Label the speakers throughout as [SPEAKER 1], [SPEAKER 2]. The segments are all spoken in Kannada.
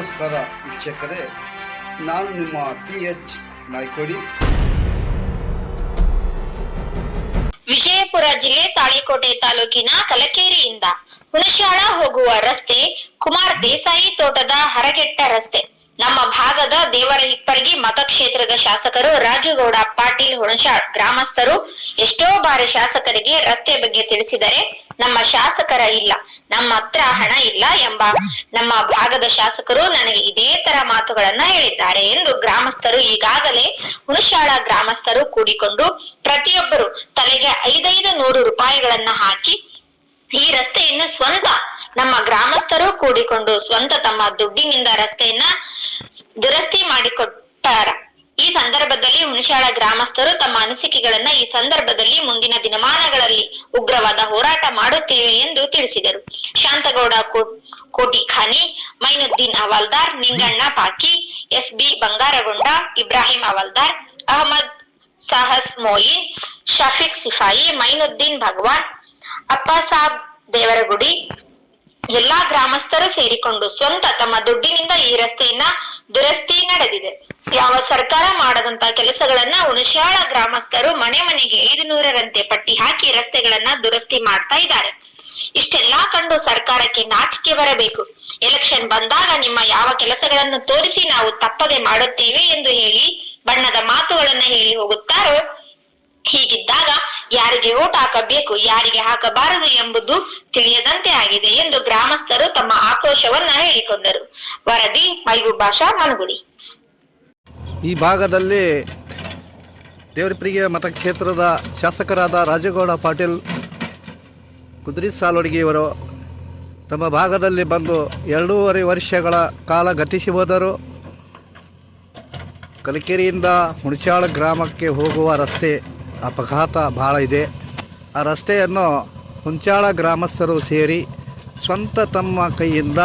[SPEAKER 1] ನಮಸ್ಕಾರ ವೀಕ್ಷಕರೇ, ನಾನು ನಿಮ್ಮ ಪಿ ಎಚ್ ನಾಯ್ಕೋಡಿ.
[SPEAKER 2] ವಿಜಯಪುರ ಜಿಲ್ಲೆ ತಾಳಿಕೋಟೆ ತಾಲೂಕಿನ ಕಲಕೇರಿಯಿಂದ ಹುಣಶಾಳ ಹೋಗುವ ರಸ್ತೆ ಕುಮಾರ್ ದೇಸಾಯಿ ತೋಟದ ಹರಗೆಟ್ಟ ರಸ್ತೆ. ನಮ್ಮ ಭಾಗದ ದೇವರ ಹಿಪ್ಪರಗಿ ಮತಕ್ಷೇತ್ರದ ಶಾಸಕರು ರಾಜುಗೌಡ ಪಾಟೀಲ್ ಹುಣಶಾ ಗ್ರಾಮಸ್ಥರು ಎಷ್ಟೋ ಬಾರಿ ಶಾಸಕರಿಗೆ ರಸ್ತೆ ಬಗ್ಗೆ ತಿಳಿಸಿದರೆ ನಮ್ಮ ಶಾಸಕರ ಇಲ್ಲ. ನಮ್ಮ ಹತ್ರ ಹಣ ಇಲ್ಲ ಎಂಬ ನಮ್ಮ ಭಾಗದ ಶಾಸಕರು ನನಗೆ ಇದೇ ತರ ಮಾತುಗಳನ್ನ ಹೇಳಿದ್ದಾರೆ ಎಂದು ಗ್ರಾಮಸ್ಥರು ಈಗಾಗಲೇ ಹುಣಶಾಳ ಗ್ರಾಮಸ್ಥರು ಕೂಡಿಕೊಂಡು ಪ್ರತಿಯೊಬ್ಬರು ತಲೆಗೆ ಐದೈದು ನೂರು ರೂಪಾಯಿಗಳನ್ನ ಹಾಕಿ ಈ ರಸ್ತೆಯನ್ನು ಸ್ವಂತ ನಮ್ಮ ಗ್ರಾಮಸ್ಥರು ಕೂಡಿಕೊಂಡು ಸ್ವಂತ ತಮ್ಮ ದುಡ್ಡಿನಿಂದ ರಸ್ತೆಯನ್ನ ದುರಸ್ತಿ ಮಾಡಿಕೊಟ್ಟಾರ. ಈ ಸಂದರ್ಭದಲ್ಲಿ ಹುಣಶಾಳ ಗ್ರಾಮಸ್ಥರು ತಮ್ಮ ಅನಿಸಿಕೆಗಳನ್ನ ಈ ಸಂದರ್ಭದಲ್ಲಿ ಮುಂದಿನ ದಿನಮಾನಗಳಲ್ಲಿ ಉಗ್ರವಾದ ಹೋರಾಟ ಮಾಡುತ್ತೇವೆ ಎಂದು ತಿಳಿಸಿದರು. ಶಾಂತಗೌಡ ಕೋಟಿ ಕೋಟಿಖಾನಿ, ಮೈನುದ್ದೀನ್ ಹವಾಲ್ದಾರ್, ನಿಂಗಣ್ಣ ಪಾಕಿ ಎಸ್ ಬಿ ಬಂಗಾರಗೊಂಡ ಇಬ್ರಾಹಿಂ ಹವಾಲ್ದಾರ್, ಅಹಮದ್ ಸಾಹಸ್ ಮೊಯಿನ್ ಶಫೀಕ್ ಸಿಫಾಯಿ, ಮೈನುದ್ದೀನ್ ಭಗವಾನ್ ಅಪ್ಪಾಸಾಬ್ ದೇವರಗುಡಿ ಎಲ್ಲಾ ಗ್ರಾಮಸ್ಥರು ಸೇರಿಕೊಂಡು ಸ್ವಂತ ತಮ್ಮ ದುಡ್ಡಿನಿಂದ ಈ ರಸ್ತೆಯನ್ನ ದುರಸ್ತಿ ನಡೆದಿದೆ. ಯಾವ ಸರ್ಕಾರ ಮಾಡದಂತ ಕೆಲಸಗಳನ್ನ ಹುಣಶಾಳ ಗ್ರಾಮಸ್ಥರು ಮನೆ ಮನೆಗೆ ಐದು ನೂರರಂತೆ ಪಟ್ಟಿ ಹಾಕಿ ರಸ್ತೆಗಳನ್ನ ದುರಸ್ತಿ ಮಾಡ್ತಾ ಇದ್ದಾರೆ. ಇಷ್ಟೆಲ್ಲಾ ಕಂಡು ಸರ್ಕಾರಕ್ಕೆ ನಾಚಿಕೆ ಬರಬೇಕು. ಎಲೆಕ್ಷನ್ ಬಂದಾಗ ನಿಮ್ಮ ಯಾವ ಕೆಲಸಗಳನ್ನು ತೋರಿಸಿ ನಾವು ತಪ್ಪದೆ ಮಾಡುತ್ತೇವೆ ಎಂದು ಹೇಳಿ ಬಣ್ಣದ ಮಾತುಗಳನ್ನ ಹೇಳಿ ಹೋಗುತ್ತಾರೋ? ಹೀಗಿದ್ದಾಗ ಯಾರಿಗೆ ಓಟ್ ಹಾಕಬೇಕು, ಯಾರಿಗೆ ಹಾಕಬಾರದು ಎಂಬುದು ತಿಳಿಯದಂತೆ ಆಗಿದೆ ಎಂದು ಗ್ರಾಮಸ್ಥರು ತಮ್ಮ ಆಕ್ರೋಶವನ್ನ ಹೇಳಿಕೊಂಡರು. ವರದಿ ಮೈಗು ಭಾಷಾ ಮನಗುಡಿ
[SPEAKER 3] ಈ ಭಾಗದಲ್ಲಿ ದೇವರಪ್ರಿಯ ಮತಕ್ಷೇತ್ರದ ಶಾಸಕರಾದ ರಾಜಗೌಡ ಪಾಟೀಲ್ ಕುದುರಿ ಸಾಲೊಡಗಿಯವರು ತಮ್ಮ ಭಾಗದಲ್ಲಿ ಬಂದು ಎರಡೂವರೆ ವರ್ಷಗಳ ಕಾಲ ಗತಿಸಿ ಹೋದರು. ಕಲಕೇರಿಯಿಂದ ಹುಣಚಾಳ ಗ್ರಾಮಕ್ಕೆ ಹೋಗುವ ರಸ್ತೆ ಅಪಘಾತ ಭಾಳ ಇದೆ. ಆ ರಸ್ತೆಯನ್ನು ಹುಂಚಾಳ ಗ್ರಾಮಸ್ಥರು ಸೇರಿ ಸ್ವಂತ ತಮ್ಮ ಕೈಯಿಂದ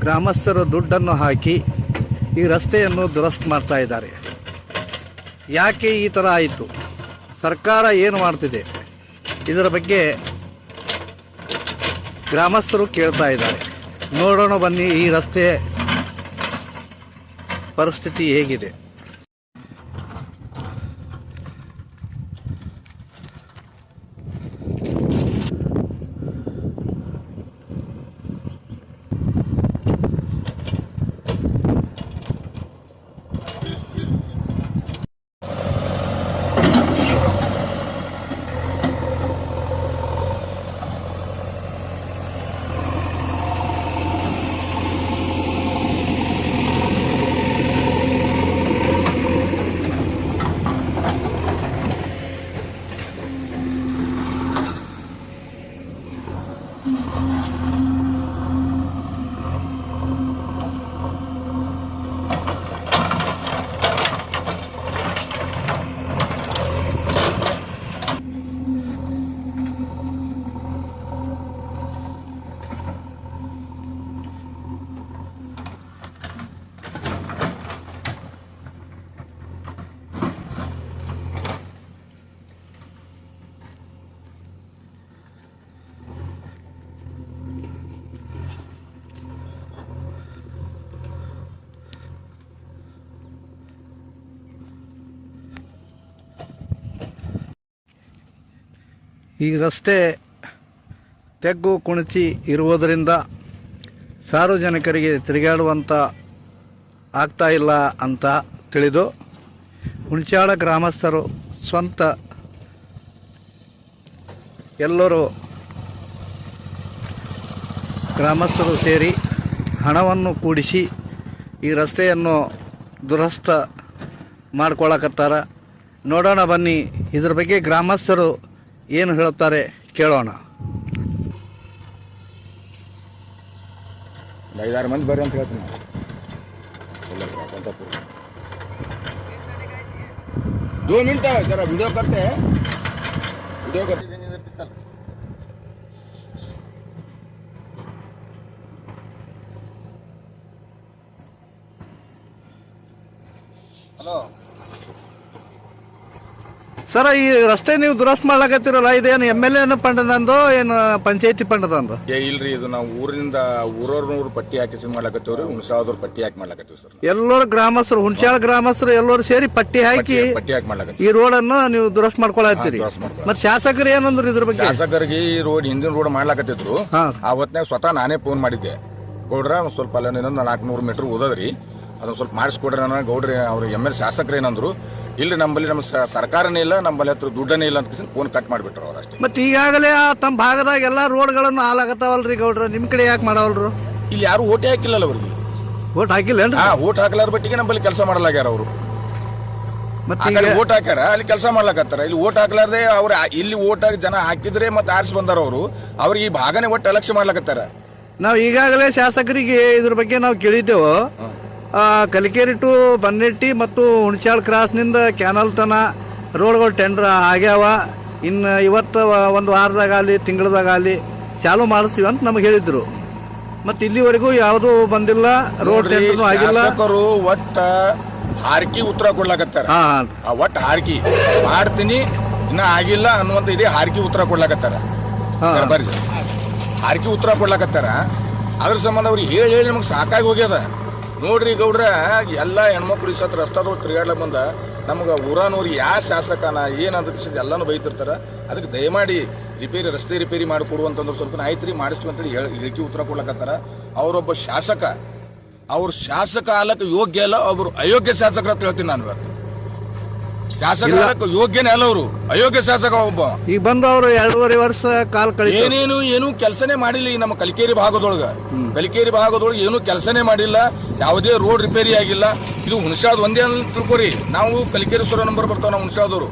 [SPEAKER 3] ಗ್ರಾಮಸ್ಥರು ದುಡ್ಡನ್ನು ಹಾಕಿ ಈ ರಸ್ತೆಯನ್ನು ದುರಸ್ತು ಮಾಡ್ತಾ ಇದ್ದಾರೆ. ಯಾಕೆ ಈ ಥರ ಆಯಿತು? ಸರ್ಕಾರ ಏನು ಮಾಡ್ತಿದೆ? ಇದರ ಬಗ್ಗೆ ಗ್ರಾಮಸ್ಥರು ಕೇಳ್ತಾ ಇದ್ದಾರೆ. ನೋಡೋಣ ಬನ್ನಿ ಈ ರಸ್ತೆ ಪರಿಸ್ಥಿತಿ ಹೇಗಿದೆ. ಈ ರಸ್ತೆ ತೆಗ್ಗು ಕುಣಿಚಿ ಇರುವುದರಿಂದ ಸಾರ್ವಜನಿಕರಿಗೆ ತಿರುಗಾಡುವಂಥ ಆಗ್ತಾ ಇಲ್ಲ ಅಂತ ತಿಳಿದು ಹುಣಚಾಳ ಗ್ರಾಮಸ್ಥರು ಸ್ವಂತ ಎಲ್ಲರೂ ಗ್ರಾಮಸ್ಥರು ಸೇರಿ ಹಣವನ್ನು ಕೂಡಿಸಿ ಈ ರಸ್ತೆಯನ್ನು ದುರಸ್ತ ಮಾಡ್ಕೊಳಕತ್ತಾರ. ನೋಡೋಣ ಬನ್ನಿ, ಇದ್ರ ಬಗ್ಗೆ ಗ್ರಾಮಸ್ಥರು ಏನು ಹೇಳುತ್ತಾರೆ ಕೇಳೋಣ.
[SPEAKER 4] ಐದಾರು ಮಂದಿ ಬರ್ರಿ ಅಂತ ಹೇಳ್ತೀನಿ ದೋ ಮಿನಿಟ್ ಜರ ವಿಡಿಯೋ ಬರ್ತೆ ವಿಡಿಯೋ ಬರ್ತೀನಿ
[SPEAKER 3] ಸರ ಈ ರಸ್ತೆ ನೀವು ದುರಸ್ತ್ ಮಾಡ್ಲಾಕತ್ತಿರಲ್ಲ ಇದೇನು ಎಂ ಎಲ್ ಎನ ಪಂಡದಂದು ಏನು ಪಂಚಾಯತಿ ಪಂಡದಂದು?
[SPEAKER 4] ಏ ಇಲ್ರಿ ಇದು ನಾವು ಊರಿನಿಂದ ಊರವ್ರನೂರು ಪಟ್ಟಿ ಹಾಕಿ ಮಾಡ್ಲಾಕತ್ತೀವ್ರಿ ಹುಣಸಾವ್ರ ಪಟ್ಟಿ ಹಾಕಿ ಮಾಡ್ಲಾಕತ್ತೀವಿ ಸರ್.
[SPEAKER 3] ಎಲ್ಲರೂ ಗ್ರಾಮಸ್ಥರು ಹುಣಸಾಳ ಗ್ರಾಮಸ್ಥರು ಎಲ್ಲರೂ ಸೇರಿ ಪಟ್ಟಿ ಹಾಕಿ
[SPEAKER 4] ಪಟ್ಟಿ ಹಾಕಿ ಮಾಡ್ಲಾಕ
[SPEAKER 3] ಈ ರೋಡನ್ನು ನೀವು ದುರಸ್ತ್ ಮಾಡ್ಕೊಳತ್ತೀರಿ.
[SPEAKER 4] ಹಾ, ದುರಸ್ತ್ ಮಾಡ್ಕೊಳತ್ತೀವಿ.
[SPEAKER 3] ಮತ್ತೆ ಶಾಸಕರು ಏನಂದ್ರು ಇದ್ರ ಬಗ್ಗೆ?
[SPEAKER 4] ಶಾಸಕರಿಗೆ ಈ ರೋಡ್ ಹಿಂದಿನ ರೋಡ್ ಮಾಡ್ಲಾಕತ್ತಿದ್ರು.
[SPEAKER 3] ಹಾ.
[SPEAKER 4] ಅವತ್ನಾಗ ಸ್ವತಃ ನಾನೇ ಫೋನ್ ಮಾಡಿದ್ದೆ. ಗೌಡ್ರ ಒಂದ್ ಸ್ವಲ್ಪ ಅಲ್ಲ ಇನ್ನೊಂದು ನಾಲ್ಕುನೂರು ಮೀಟರ್ ಓದದ್ರಿ ಅದನ್ನ ಸ್ವಲ್ಪ ಮಾಡಿಸ್ಕೊಡ್ರಿ ನಾನು ಗೌಡ್ರಿ ಅವ್ರು ಎಂ ಎಲ್ ಶಾಸಕರು ಏನಂದ್ರು. ಇಲ್ಲಿ ನಮ್ಮಲ್ಲಿ ನಮ್ಮ ಸ- ಸರ್ಕಾರನೇ ಇಲ್ಲ ನಮ್ಮಲ್ಲಿ ಹತ್ರ ದುಡ್ಡನೇ ಇಲ್ಲ ಅಂತ ಫೋನ್ ಕಟ್ ಮಾಡಿಬಿಟ್ರು ಅವ್ರು ಅಷ್ಟೇ.
[SPEAKER 3] ಮತ್ತೆ ಈಗಾಗಲೇ ಆ ತಮ್ಮ ಭಾಗದಾಗ ಎಲ್ಲಾ ರೋಡ್ಗಳನ್ನು ಹಾಲಾಗತ್ತಾವಲ್ರಿ ಗೌಡ್ರ ನಿಮ್ಮ ಕಡೆ ಯಾಕೆ ಮಾಡವಲ್ರು?
[SPEAKER 4] ಇಲ್ಲಿ ಯಾರು ಓಟೆ ಹಾಕಿಲ್ಲಲ್ಲ ಅವ್ರಿಗೆ.
[SPEAKER 3] ಓಟ್ ಹಾಕಿಲ್ಲ
[SPEAKER 4] ಹಾ ಓಟ್ ಹಾಕ್ಲಾರ ಬಟ್ಟಿಗೆ ನಮ್ಮಲ್ಲಿ ಕೆಲಸ ಮಾಡಲಾಗ್ಯಾರ ಅವರು.
[SPEAKER 3] ಮತ್ತೆ
[SPEAKER 4] ಆ
[SPEAKER 3] ಈಗ
[SPEAKER 4] ಕಡೆ ಓಟ್ ಹಾಕ್ಯಾರ ಅಲ್ಲಿ ಕೆಲಸ ಮಾಡ್ಲಾಕತ್ತಾರ. ಇಲ್ಲಿ ಓಟ್ ಹಾಕ್ಲಾರ್ದೆ ಅವ್ರ ಇಲ್ಲಿ ಓಟ್ ಹಾಕಿ ಜನ ಹಾಕಿದ್ರೆ ಮತ್ತೆ ಆರಿಸಿ ಬಂದಾರ ಅವರು. ಅವ್ರಿಗೆ ಈ ಭಾಗನೇ ಒಟ್ಟು ಅಲಕ್ಷ್ಯ ಮಾಡ್ಲಾಕತ್ತಾರ.
[SPEAKER 3] ನಾವು ಈಗಾಗಲೇ ಶಾಸಕರಿಗೆ ಇದ್ರ ಬಗ್ಗೆ ನಾವು ಕೇಳಿದ್ದೆವು. ಕಲಿಕೇರಿ ಟು ಬನ್ನೆಟ್ಟಿ ಮತ್ತು ಹುಣಸಾಳ್ ಕ್ರಾಸ್ನಿಂದ ಕ್ಯಾನಲ್ ತನ ರೋಡ್ಗಳು ಟೆಂಡರ್ ಆಗ್ಯಾವ. ಇನ್ನು ಇವತ್ತು ಒಂದು ವಾರದಾಗಲಿ ತಿಂಗಳದಾಗಲಿ ಚಾಲು ಮಾಡಿಸ್ತೀವಿ ಅಂತ ನಮಗೆ ಹೇಳಿದ್ರು. ಮತ್ತು ಇಲ್ಲಿವರೆಗೂ ಯಾವುದೂ ಬಂದಿಲ್ಲ ರೋಡ್ ಟೆಂಡರ್ ಆಗಿಲ್ಲ.
[SPEAKER 4] ಒಟ್ಟು ಹಾರ್ಕಿ ಉತ್ತರ ಕೊಡ್ಲಾಕತ್ತಾರ. ಒಟ್ಟ ಹಾರ್ಕಿ ಮಾಡ್ತೀನಿ ಇನ್ನ ಆಗಿಲ್ಲ ಅನ್ನುವಂಥ ಇದೇ ಹಾರ್ಕಿ ಉತ್ತರ ಕೊಡ್ಲಾಕತ್ತಾರ.
[SPEAKER 3] ಹಾ.
[SPEAKER 4] ಬರ್ರಿ. ಹಾರ್ಕಿ ಉತ್ತರ ಕೊಡ್ಲಾಕತ್ತಾರ. ಅದ್ರ ಸಂಬಂಧ ಅವ್ರಿಗೆ ಹೇಳಿ ಹೇಳಿ ನಮಗೆ ಸಾಕಾಗಿ ಹೋಗ್ಯದ. ನೋಡ್ರಿ ಗೌಡ್ರ, ಎಲ್ಲ ಹೆಣ್ಮಕ್ಳು ಸತ್ ರಸ್ತಾದೊಳಗೆ ತಿರುಗಾಡ್ಲಕ್ ಬಂದ, ನಮ್ಗೆ ಊರಾನವ್ರು ಯಾವ ಶಾಸಕನ, ಏನು ಅದಕ್ಕೆ ಎಲ್ಲಾನು ಬೈತಿರ್ತಾರೆ. ಅದಕ್ಕೆ ದಯಮಾಡಿ ರಿಪೇರಿ, ರಸ್ತೆ ರಿಪೇರಿ ಮಾಡಿಕೊಡುವಂತಂದ್ರೆ ಸ್ವಲ್ಪ ಆಯ್ತು ರೀ ಮಾಡಿಸ್ತೀವಿ ಅಂತೇಳಿ ಹೇಳಿ ಹೇಳಿಕೆ ಉತ್ತರ ಕೊಡ್ಲಕತ್ತಾರ. ಅವರೊಬ್ಬ ಶಾಸಕ, ಅವ್ರ ಶಾಸಕ ಆಲಕ್ಕೆ ಯೋಗ್ಯ ಅಲ್ಲ, ಅವರು ಅಯೋಗ್ಯ ಶಾಸಕರ ಹೇಳ್ತೀನಿ ನಾನು ಇವತ್ತು. ಶಾಸಕ ಯೋಗ್ಯನೇ ಅಲ್ಲ ಅವರು. ಅಯೋಗ್ಯ ಶಾಸಕ ಒಬ್ಬ.
[SPEAKER 3] ಈಗ ಬಂದವರು ಎರಡೂವರೆ ವರ್ಷ ಕಾಲ ಕಳೆ
[SPEAKER 4] ಏನೇನು ಏನು ಕೆಲಸನೇ ಮಾಡಿಲ್ಲ ಈ ನಮ್ಮ ಕಲಿಕೇರಿ ಭಾಗದೊಳಗ. ಕಲಿಕೇರಿ ಭಾಗದೊಳಗೆ ಏನು ಕೆಲಸನೇ ಮಾಡಿಲ್ಲ. ಯಾವುದೇ ರೋಡ್ ರಿಪೇರಿ ಆಗಿಲ್ಲ. ಇದು ಹುಣಸಾದ್ ಒಂದೇ ಅಂತ ತಿಳ್ಕೊರಿ. ನಾವು ಕಲಿಕೇರಿ ಸುರ ನಂಬರ್ ಬರ್ತಾವ ನಾವು ಹುಣಸಾದವರು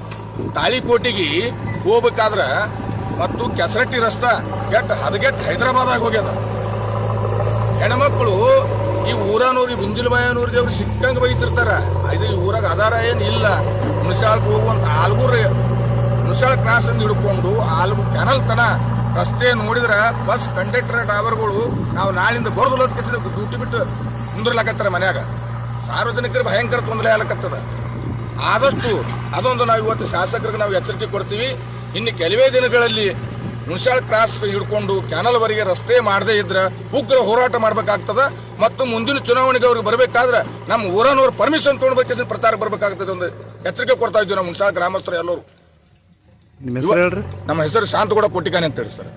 [SPEAKER 4] ತಾಳಿಕೋಟಿಗೆ ಹೋಗ್ಬೇಕಾದ್ರ ಮತ್ತು ಕೆಸರಟ್ಟಿ ರಸ್ತೆ ಗೆಟ್ ಹದಗೆಟ್ ಹೈದರಾಬಾದ್ ಹೋಗ್ಯದ. ಹೆಣ್ಮಕ್ಳು ಈ ಊರನೂರು ಬಿಂಜಲ್ ಬಾಯನೂರಿಗೆ ಅವ್ರು ಸಿಕ್ಕಂಗೆ ಬೈತಿರ್ತಾರ. ಇದು ಈ ಊರಾಗ ಆಧಾರ ಏನು ಇಲ್ಲ. ಹುಣಸಾಳ್ಗೆ ಹೋಗುವಂತ ಆಲ್ಗೂರ್ ಮುನಿಸಾಲ್ ಕ್ರಾಸ್ ಅಂತ ಹಿಡ್ಕೊಂಡು ಆಲ್ಗು ಕೆನಲ್ ತನ ರಸ್ತೆ ನೋಡಿದ್ರೆ ಬಸ್ ಕಂಡಕ್ಟರ್ ಡ್ರೈವರ್ಗಳು ನಾವು ನಾಳಿಂದ ಬರೋದಿಲ್ಲ ಡ್ಯೂಟಿ ಬಿಟ್ಟು ಮುಂದಿರ್ಲಾಕತ್ತಾರ ಮನ್ಯಾಗ. ಸಾರ್ವಜನಿಕರಿಗೆ ಭಯಂಕರ ತೊಂದರೆ ಆಗ್ಲಕತ್ತದ. ಆದಷ್ಟು ಅದೊಂದು ನಾವು ಇವತ್ತು ಶಾಸಕರಿಗೆ ನಾವು ಎಚ್ಚರಿಕೆ ಕೊಡ್ತೀವಿ. ಇನ್ನು ಕೆಲವೇ ದಿನಗಳಲ್ಲಿ ಹುಣಸಾಳ್ ಕ್ರಾಸ್ ಹಿಡ್ಕೊಂಡು ಕ್ಯಾನಲ್ವರೆಗೆ ರಸ್ತೆ ಮಾಡದೇ ಇದ್ರೆ ಉಗ್ರ ಹೋರಾಟ ಮಾಡಬೇಕಾಗ್ತದ ಮತ್ತು ಮುಂದಿನ ಚುನಾವಣೆಗೆ ಅವ್ರಿಗೆ ಬರಬೇಕಾದ್ರೆ ನಮ್ಮ ಊರನವ್ರ ಪರ್ಮಿಷನ್ ತೊಗೊಳ್ಬೇಕಿದ್ರೆ ಪ್ರಚಾರ ಬರಬೇಕಾಗ್ತದೆ ಒಂದು ಎಚ್ಚರಿಕೆ ಕೊಡ್ತಾ ಇದ್ದೀವಿ ನಾವು ಹುಣಸಾಳ್ ಗ್ರಾಮಸ್ಥರು ಎಲ್ಲರೂ. ನಮ್ಮ ಹೆಸರು ಶಾಂತಗೌಡ ಕೊಟ್ಟಿಕಾನೆ ಅಂತ ಹೇಳಿ ಸರ್.